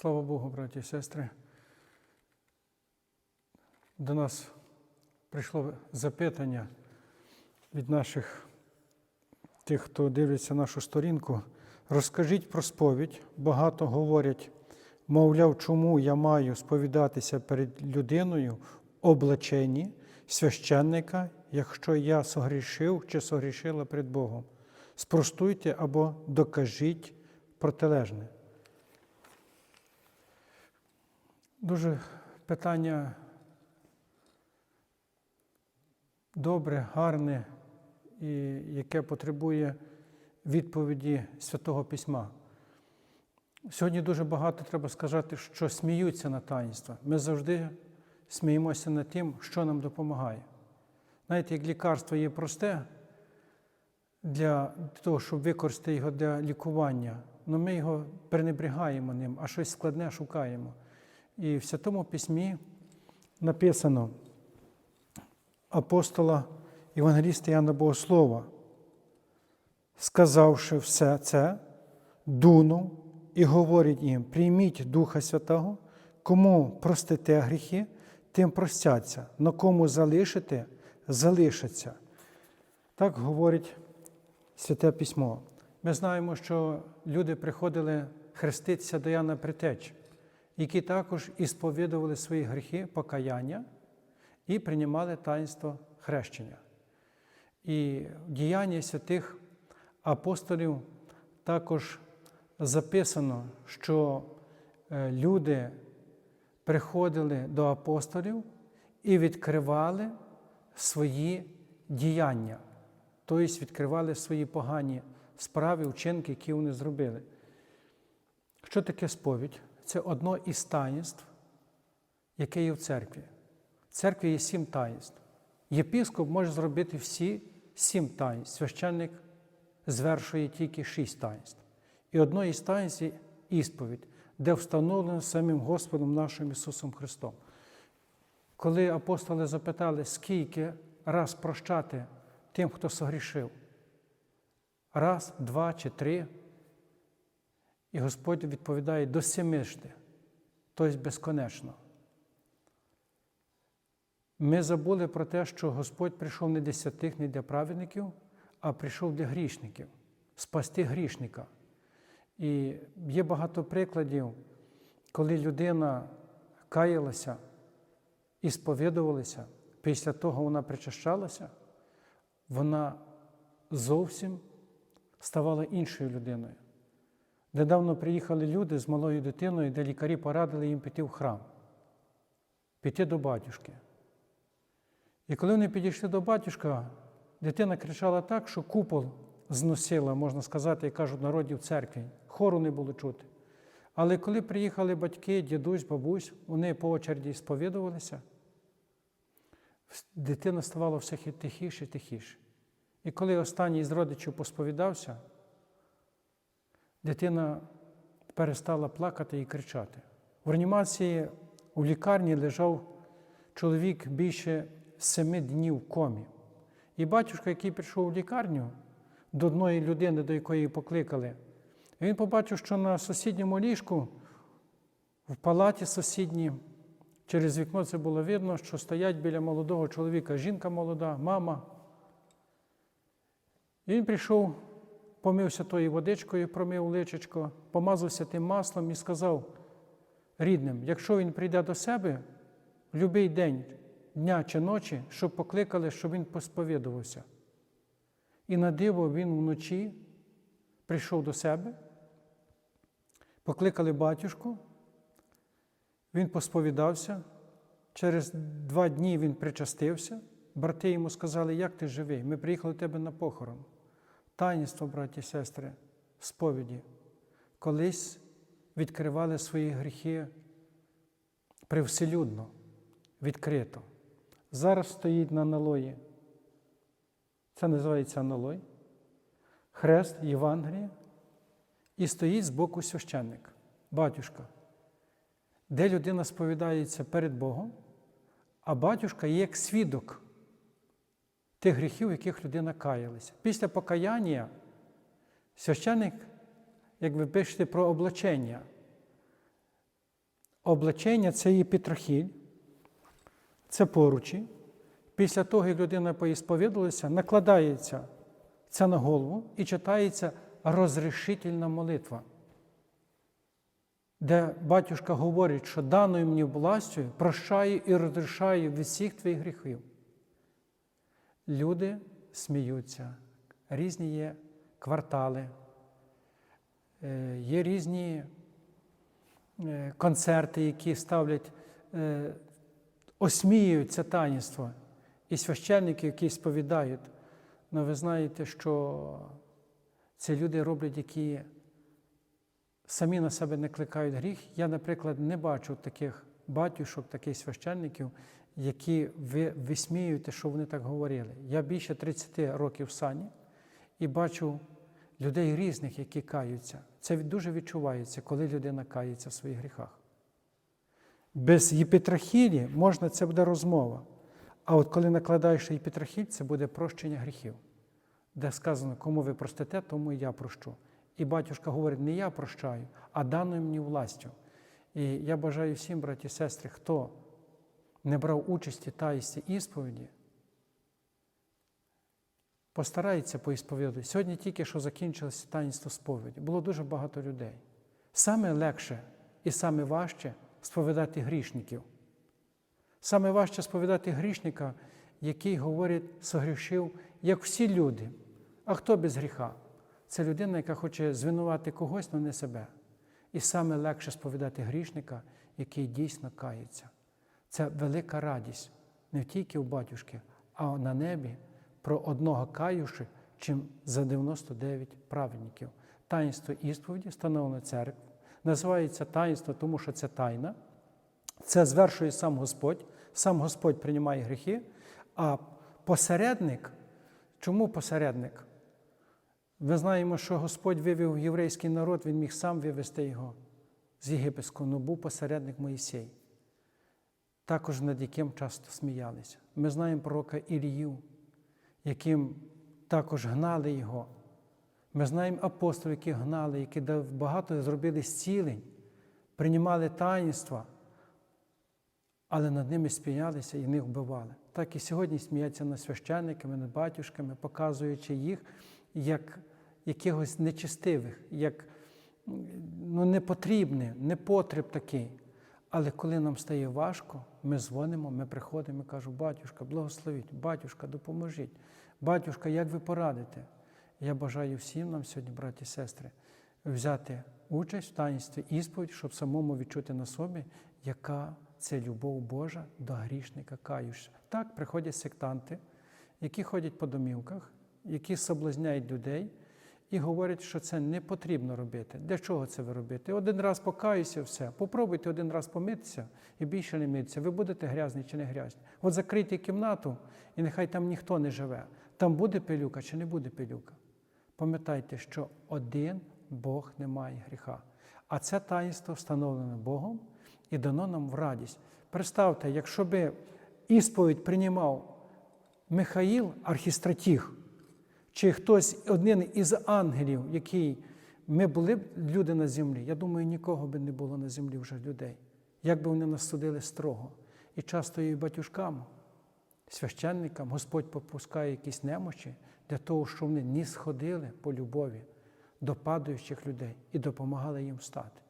Слава Богу, браті і сестри. До нас прийшло запитання від наших тих, хто дивиться нашу сторінку. Розкажіть про сповідь. Багато говорять, мовляв, чому я маю сповідатися перед людиною в священника, якщо я согрішив чи согрішила перед Богом. Спростуйте або докажіть протилежне. Дуже питання добре, гарне і яке потребує відповіді Святого Письма. Сьогодні дуже багато треба сказати, що сміються на таїнства. Ми завжди сміємося над тим, що нам допомагає. Знаєте, як лікарство є просте для того, щоб використати його для лікування, але ми його пренебрігаємо ним, а щось складне шукаємо. І в Святому Письмі написано апостола Євангеліста Яна Богослова, сказавши все це, дунув і говорить їм: прийміть Духа Святого, кому простите гріхи, тим простяться, но кому залишите, залишаться. Так говорить Святе Письмо. Ми знаємо, що люди приходили хреститися до Яна Притеч, які також і сповідували свої гріхи, покаяння і приймали таїнство хрещення. І в діянні святих апостолів також записано, що е, люди приходили до апостолів і відкривали свої діяння, тобто відкривали свої погані справи, вчинки, які вони зробили. Що таке сповідь? Це одно із таїнств, яке є в церкві. В церкві є сім таїнств. Єпіскоп може зробити всі сім таїнств. Священник звершує тільки шість таїнств. І одно із таїнств є ісповідь, де встановлено самим Господом нашим Ісусом Христом. Коли апостоли запитали, скільки раз прощати тим, хто согрішив, раз, два чи три, і Господь відповідає до семишти, тобто безконечно. Ми забули про те, що Господь прийшов не для святих, не для праведників, а прийшов для грішників, спасти грішника. І є багато прикладів, коли людина каялася і сповідувалася, після того вона причащалася, вона зовсім ставала іншою людиною. Недавно приїхали люди з малою дитиною, де лікарі порадили їм піти в храм, піти до батюшки. І коли вони підійшли до батюшка, дитина кричала так, що купол зносила, можна сказати, як кажуть, в народі в церкві. Хору не було чути. Але коли приїхали батьки, дідусь, бабусь, вони по очереді сповідувалися, дитина ставала все тихіше, і тихіше. І коли останній з родичів посповідався, дитина перестала плакати і кричати. В реанімації у лікарні лежав чоловік більше семи днів в комі. І батюшка, який прийшов в лікарню до одної людини, до якої покликали, він побачив, що на сусідньому ліжку, в палаті сусідній, через вікно це було видно, що стоять біля молодого чоловіка жінка молода, мама. І він прийшов, помився тою водичкою, промив личечко, помазався тим маслом і сказав рідним, якщо він прийде до себе в будь-який день, дня чи ночі, щоб покликали, щоб він посповідувався. І на диво він вночі прийшов до себе, покликали батюшку, він посповідався. Через два дні він причастився. Брати йому сказали, як ти живий? Ми приїхали до тебе на похорон. Таїнство, браті і сестри, сповіді. Колись відкривали свої гріхи привселюдно, відкрито. Зараз стоїть на аналої. Це називається аналой. Хрест Євангелія. І стоїть з боку священник, батюшка, де людина сповідається перед Богом, а батюшка є як свідок тих гріхів, яких людина каялася. Після покаяння священник, як ви пишете про облачення, облачення це є Петрохіль, це поручі. Після того, як людина поісповідалася, накладається це на голову і читається розрішительна молитва, де батюшка говорить, що даною мені властю прощаю і розрішаю від всіх твоїх гріхів. Люди сміються, різні є квартали, е, є різні е, концерти, які ставлять, е, осміюють це таїнство, і священники, які сповідають. Ну, ви знаєте, що ці люди роблять, які самі на себе не кликають гріх. Я, наприклад, не бачу таких батюшок, таких священників, які ви висміюєте, що вони так говорили. Я більше 30 років в сані і бачу людей різних, які каються. Це дуже відчувається, коли людина кається в своїх гріхах. Без єпітрахілі можна, це буде розмова. А от коли накладаєш єпітрахіль, це буде прощення гріхів, де сказано, кому ви простите, тому і я прощу. І батюшка говорить, не я прощаю, а даною мені властю. І я бажаю всім, браті і сестри, хто не брав участі таїсті ісповіді, постарається поісповідати. Сьогодні тільки що закінчилося таїнство сповіді. Було дуже багато людей. Саме легше і саме важче сповідати грішників. Саме важче сповідати грішника, який говорить, согрішив, як всі люди. А хто без гріха? Це людина, яка хоче звинувати когось, але не себе. І саме легше сповідати грішника, який дійсно кається. Це велика радість не тільки у батюшки, а на небі про одного каюши, чим за 99 праведників. Таїнство ісповіді, встановлено церкву. Називається таїнство, тому що це тайна. Це звершує сам Господь, сам Господь приймає гріхи, а посередник, чому посередник? Ми знаємо, що Господь вивів єврейський народ, він міг сам вивести його з єгипетського, але був посередник Моїсей, також над яким часто сміялися. Ми знаємо пророка Ілію, яким також гнали його. Ми знаємо апостолів, які гнали, які багато зробили зцілень, приймали таїнства, але над ними сміялися і них вбивали. Так і сьогодні сміються над священниками, над батюшками, показуючи їх як якихось нечистивих, як ну, непотрібне, непотріб такий. Але коли нам стає важко, ми дзвонимо, ми приходимо і кажемо, батюшка, благословіть, батюшка, допоможіть. Батюшка, як ви порадите? Я бажаю всім нам сьогодні, браті і сестри, взяти участь в таїнстві ісповідь, щоб самому відчути на собі, яка це любов Божа до грішника каюша. Так приходять сектанти, які ходять по домівках, які соблазняють людей і говорять, що це не потрібно робити. Для чого це ви робите? Один раз покаюся, все. Попробуйте один раз помитися і більше не митися. Ви будете грязні чи не грязні. От закрийте кімнату, і нехай там ніхто не живе. Там буде пилюка чи не буде пилюка. Пам'ятайте, що один Бог не має гріха. А це таїнство встановлене Богом і дано нам в радість. Представте, якщо би ісповідь приймав Михаїл, архістратіг, чи хтось один із ангелів, який ми були б люди на землі, я думаю, нікого би не було на землі вже людей. Як би вони нас судили строго. І часто і батюшкам, священникам Господь попускає якісь немочі для того, щоб вони не сходили по любові до падаючих людей і допомагали їм встати.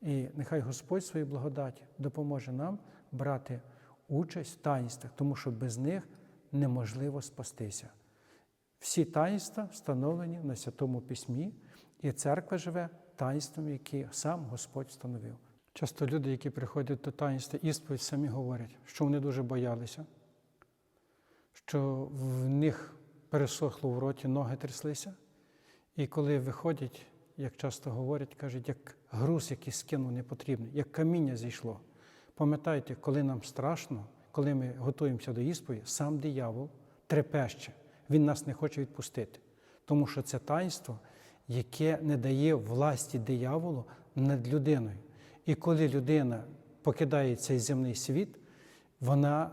І нехай Господь своєю благодаті допоможе нам брати участь в таїнствах, тому що без них неможливо спастися. Всі таїнства встановлені на Святому Письмі, і церква живе таїнством, які сам Господь встановив. Часто люди, які приходять до таїнства ісповідь, самі говорять, що вони дуже боялися, що в них пересохло в роті, ноги тряслися. І коли виходять, як часто говорять, кажуть, як груз, який скинув непотрібний, як каміння зійшло. Пам'ятайте, коли нам страшно, коли ми готуємося до ісповіді, сам диявол трепеще. Він нас не хоче відпустити, тому що це таїнство, яке не дає власті дияволу над людиною. І коли людина покидає цей земний світ, вона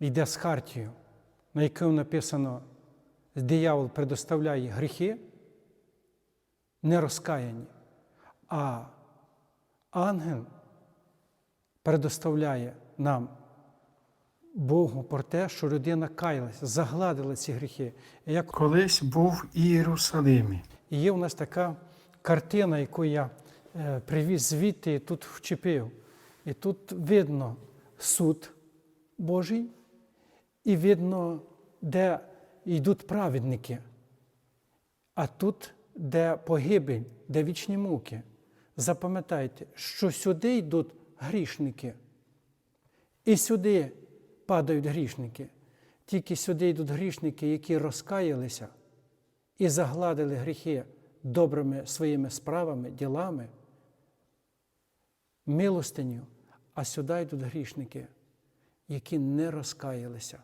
йде з хартією, на якому написано, диявол предоставляє гріхи, не розкаяні, а ангел предоставляє нам Богу про те, що людина каялася, загладила ці гріхи. Як колись був в Ієрусалимі. І є у нас така картина, яку я е, привіз звідти і тут вчепив. І тут видно суд Божий, і видно, де йдуть праведники. А тут, де погибель, де вічні муки. Запам'ятайте, що сюди йдуть грішники. І сюди падають грішники. Тільки сюди йдуть грішники, які розкаялися і загладили гріхи добрими своїми справами, ділами, милостиню, а сюди йдуть грішники, які не розкаялися.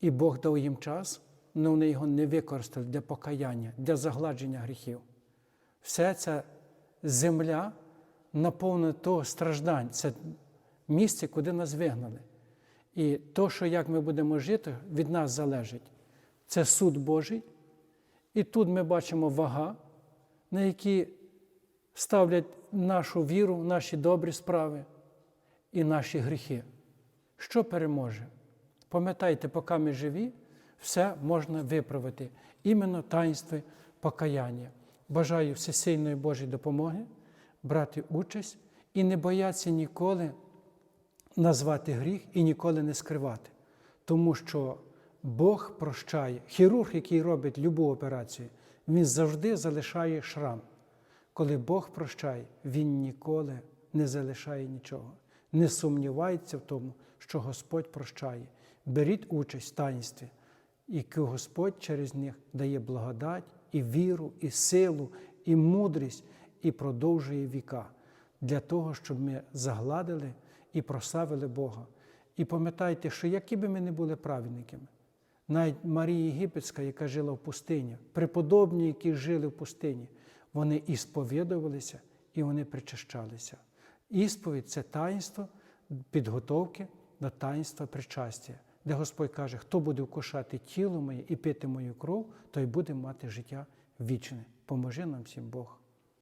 І Бог дав їм час, але вони його не використали для покаяння, для загладження гріхів. Все ця земля наповнена того страждань. Це місце, куди нас вигнали. І то, що як ми будемо жити, від нас залежить. Це суд Божий. І тут ми бачимо вага, на які ставлять нашу віру, наші добрі справи і наші гріхи. Що переможе? Пам'ятайте, поки ми живі, все можна виправити. Іменно таїнство покаяння. Бажаю всесильної Божої допомоги, брати участь і не боятися ніколи назвати гріх і ніколи не скривати. Тому що Бог прощає. Хірург, який робить любу операцію, він завжди залишає шрам. Коли Бог прощає, Він ніколи не залишає нічого. Не сумнівається в тому, що Господь прощає. Беріть участь в таїнстві, і Господь через них дає благодать, і віру, і силу, і мудрість, і продовжує віка для того, щоб ми загладили і прославили Бога. І пам'ятайте, що які би ми не були праведниками, навіть Марія Єгипетська, яка жила в пустині, преподобні, які жили в пустині, вони і сповідувалися, і вони причащалися. Ісповідь це таїнство підготовки до таїнства причастя, де Господь каже, хто буде вкушати тіло моє і пити мою кров, той буде мати життя вічне. Поможи нам всім Бог.